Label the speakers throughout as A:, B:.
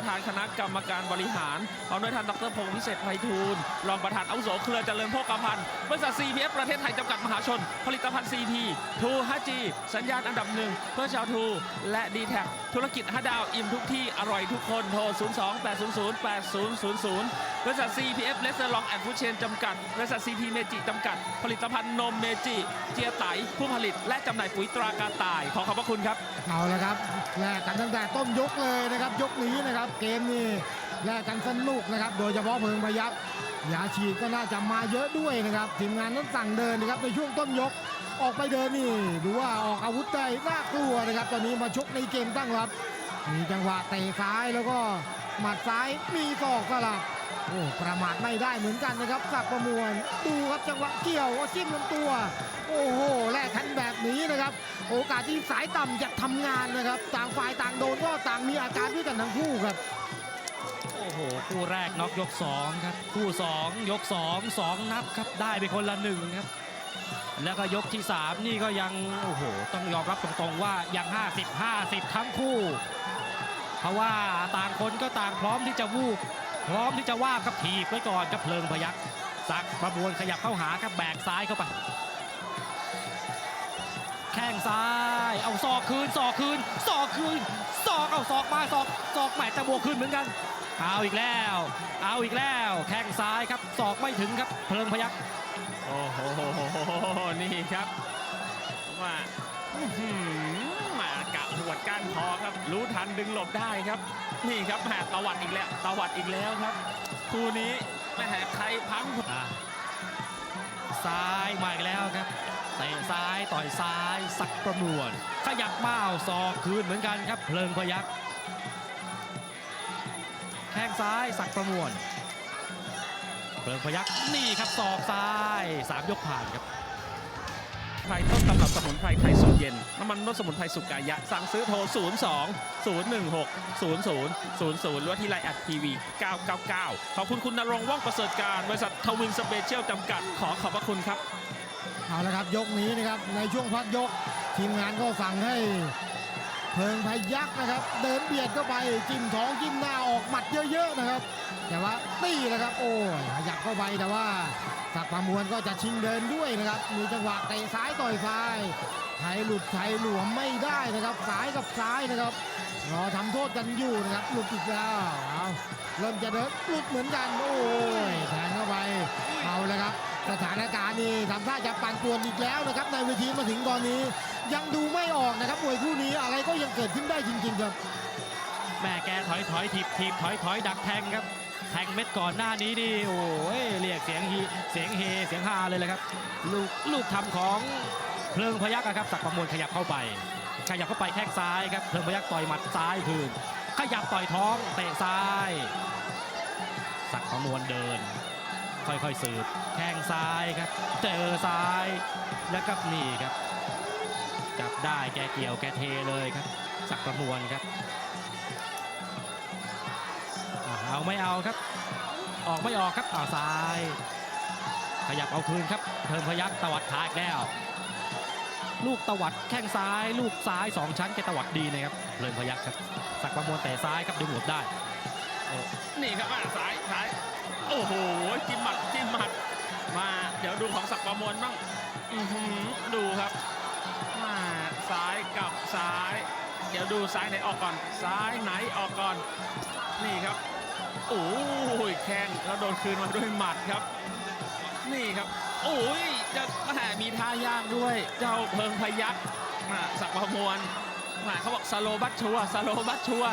A: ประธานคณะกรรมการบริหารพร้อมด้วยท่านดรพงศ์วิเศษไพฑูรย์รองประธานอาวุโสเครือเจริญโภคภัณฑ์บริษัท CPF ประเทศไทยจำกัดมหาชน ผลิตภัณฑ์ CP ทู 5G สัญญาณอันดับหนึ่งเพื่อชาวทู และดีแท็ธุรกิจ5ดาวอิ่มทุกที่อร่อยทุกคนโทร 02 800 8000 บริษัท CPF เลสเซอร์ลองแอนด์ฟูเชนจำกัด บริษัท CP เมจิจำกัด ผลิตภัณฑ์นมเมจิเจียไตผู้ผลิต และจำหน่ายปุ๋ยตรากาต่าย ขอขอบพระคุณครับ
B: เอาละครับแลกกันตั้งแต่ต้นยกเลยนะครับ ยกนี้นะครับเกมนี่แลกกันสนุกนะครับ โดยเฉพาะเพิงพยับยาฉีดก็น่าจะมาเยอะด้วยนะครับ ทีมงานนั้นสั่งเดินนะครับในช่วงต้นยกออกไปเดินนี่ดูว่าออกอาวุธได้น่ากลัวนะครับ ตอนนี้มาชกในเกมตั้งรับ มีจังหวะเตะซ้ายแล้วก็หมัดซ้ายมีศอกสลับ โอ้ประมาทไม่ได้เหมือนกันนะครับสักประมวลดูครับจังหวะเกี่ยวจิ้มลำตัว โอ้โหแลกกันแบบนี้นะครับ โอกาสที่สายต่ำจะทำงานนะครับ ต่างฝ่ายต่างโดนก็ต่างมีอาการด้วยกันทั้งคู่ครับ
C: โอ้โห คู่แรกน็อกยก2ครับ คู่ 2 ยก 2 2 นับครับ ได้ไปคนละหนึ่งครับ แล้วก็ยกที่ 3 นี่ก็ยัง โอ้โห ต้องยอมรับตรงๆว่ายัง 50 50 ทั้งคู่ เพราะว่าต่างคนก็ต่างพร้อมที่จะวูบ พร้อมที่จะว่าบกับถีบไว้ก่อนกับเพลิงพยักสักประบวนขยับเข้าหาครับแบกซ้ายเข้าไป แข้งซ้าย เอาศอกคืนศอกคืนศอกคืนศอกเอาศอกมาศอกศอกแหมจะบวกคืนเหมือนกัน เอาอีกแล้ว เอาอีกแล้ว แข้งซ้ายครับศอกไม่ถึงครับ เพลิงพยัก
A: โอ้โหนี่ครับมาหมากะหัวดก้านคอครับ รู้ทันดึงหลบได้ครับ นี่ครับแหมตวัดอีกแล้วตวัดอีกแล้วครับคู่นี้แหมใครพัง
C: อะซ้ายมาอีกแล้วครับเตะซ้ายต่อยซ้ายสักประมวลขยับมาเอาศอกคืนเหมือนกันครับเพลิงพยักแข้งซ้ายสักประมวลเพลิงพยักนี่ครับศอกซ้ายสามยกผ่านครับ
A: พรต้นตำรับสมุนไพรไทยสูตรเย็น น้ำมันนวดสมุนไพรสุกายะ สั่งซื้อโทร 02 016 00 00หรือว่าที่ไลน์แอดทีวี 999 ขอบคุณคุณนรงค์ว่องประเสริฐการ บริษัททวินสเปเชียลจำกัด ขอขอบพระคุณครับ
B: เอาละครับยกนี้นะครับในช่วงพักยกทีมงานก็สั่งให้ เพิงพยักนะครับ เดินเบียดเข้าไปจิ้มท้องจิ้มหน้าออกหมัดเยอะ ๆนะครับ แต่ว่าตีนะครับ โอ้ยขยับเข้าไปแต่ว่าสักประมวลก็จะชิงเดินด้วยนะครับ มีจังหวะเตะซ้ายต่อยซ้ายไทยหลุดไทยหลวมไม่ได้นะครับซ้ายกับซ้ายนะครับรอทำโทษกันอยู่นะครับหลุดอีกแล้วเอาเริ่มจะเดินหลุดเหมือนกันโอ้ยแทงเข้าไปเอาเลยครับสถานการณ์นี่ทำท่าจะปั่นป่วนอีกแล้วนะครับในเวทีมาถึงตอนนี้ ยังดูไม่ออกนะครับมวยคู่นี้อะไรก็ยังเกิดขึ้นได้จริง ๆ ครับ
C: แม่แกถอยถอยถีบถีบถอยถอยดักแทงครับ แทงเม็ดก่อนหน้านี้นี่โอ้ยเรียกเสียงฮีเสียงเฮเสียงฮาเลยเลยครับ ลูกลูกทำของเพลิงพยักครับสักประมวลขยับเข้าไป ขยับเข้าไปแข้งซ้ายครับเพลิงพยักต่อยหมัดซ้ายคืนขยับต่อยท้องเตะซ้าย สักประมวลเดิน ค่อยๆสืบแข้งซ้ายครับ เจอซ้ายแล้วก็นี่ครับ จับได้แกเกี่ยวแกเทเลยครับสักประมวลครับเอาไม่เอาครับ ออกไม่ออกครับเอาซ้าย ขยับเอาคืนครับเพิ่มพยักตวัดขาอีกแล้ว ลูกตวัดแข้งซ้าย ลูกซ้ายสองชั้นแกตวัดดีนะครับเพิ่มพยักครับ สักประมวลแต่ซ้ายครับดึงหลบได้
A: นี่ครับอะซ้ายซ้ายโอ้โหจิ้มหมัดจิ้มหมัดมาเดี๋ยวดูของศักประมวลบ้างดูครับ มาซ้ายกับซ้าย เดี๋ยวดูซ้ายไหนออกก่อน ซ้ายไหนออกก่อน นี่ครับโอ้ยแข้งแล้วโดนคืนมาด้วยหมัดครับ นี่ครับ โอ้ยจะแหมมีท่ายากด้วย เจ้าเพิงพยักมาศักประมวลหมเขาบอกสโลบัตชัวสโลบัตชัว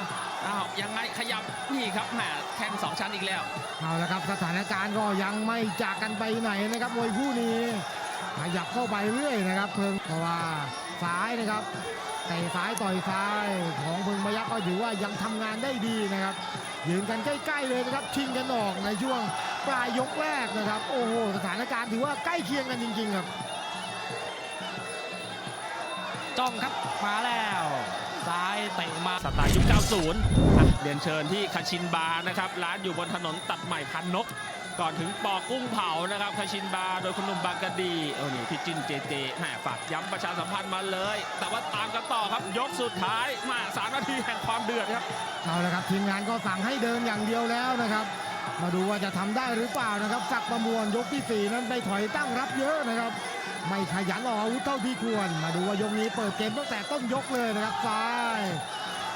A: อ้าวยังไงขยับนี่ครับแหมแข้งสองชั้นอีกแล้ว
B: เอาละครับสถานการณ์ก็ยังไม่จากกันไปไหนนะครับมวยคู่นี้ ขยับเข้าไปเรื่อยนะครับ เพิงเพราะว่าซ้ายนะครับเตะซ้ายต่อยซ้ายของเพิงพยักก็ถือว่ายังทำงานได้ดีนะครับ ยืนกันใกล้ๆเลยนะครับชิงกันออกในช่วงปลายยกแรกนะครับ โอ้โหสถานการณ์ถือว่าใกล้เคียงกันจริง ๆ ครับ
C: จ้องครับมาแล้วซ้ายเตะมา
A: สไตล์ยุค90อะเรียนเชิญที่คาชินบาร์นะครับ ร้านอยู่บนถนนตัดใหม่พันนก ก่อนถึงปอกุ้งเผานะครับคาชินบาโดยคุณหนุ่มบางกะดีเออนี่พี่จินเจเจแหมฝากย้ำประชาสัมพันธ์มาเลย แต่ว่าตามกันต่อครับยกสุดท้ายมาสามนาทีแห่งความเดือดครับ
B: เอาละครับทีมงานก็สั่งให้เดินอย่างเดียวแล้วนะครับ มาดูว่าจะทำได้หรือเปล่านะครับสักประมวลยกที่สี่นั้นไปถอยตั้งรับเยอะนะครับ ไม่ขยันออกอาวุธเท่าที่ควร มาดูว่ายกนี้เปิดเกมตั้งแต่ต้นยกเลยนะครับซ้าย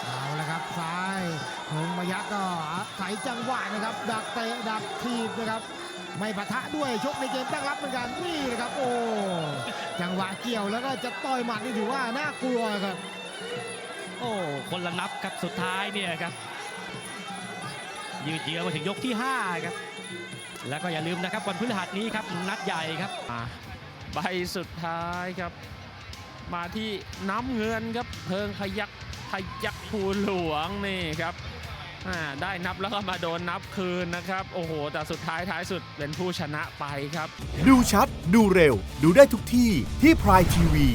B: เอาละครับซ้ายเพิงมายักษ์ก็อาศัยจังหวะนะครับ ดักเตะดักทีบนะครับ ไม่ปะทะด้วยชกในเกมตั้งรับเหมือนกันนี่นะครับ โอ้จังหวะเกี่ยวแล้วก็จะต่อยหมัดนี่ถือว่าน่ากลัวครับ
C: โอ้คนละนับครับสุดท้ายเนี่ยครับ ยืดเยื้อมาถึงยกที่ 5 ครับ แล้วก็อย่าลืมนะครับวันพฤหัสนี้ครับนัดใหญ่ครับ
A: มาใบสุดท้ายครับ มาที่น้ำเงินครับเพิงพยัก พยักภูหลวงนี่ครับได้นับแล้วก็มาโดนนับคืนนะครับ โอ้โห แต่สุดท้ายท้ายสุดเป็นผู้ชนะไปครับ
D: ดูชัด ดูเร็ว ดูได้ทุกที่ที่พรายทีวี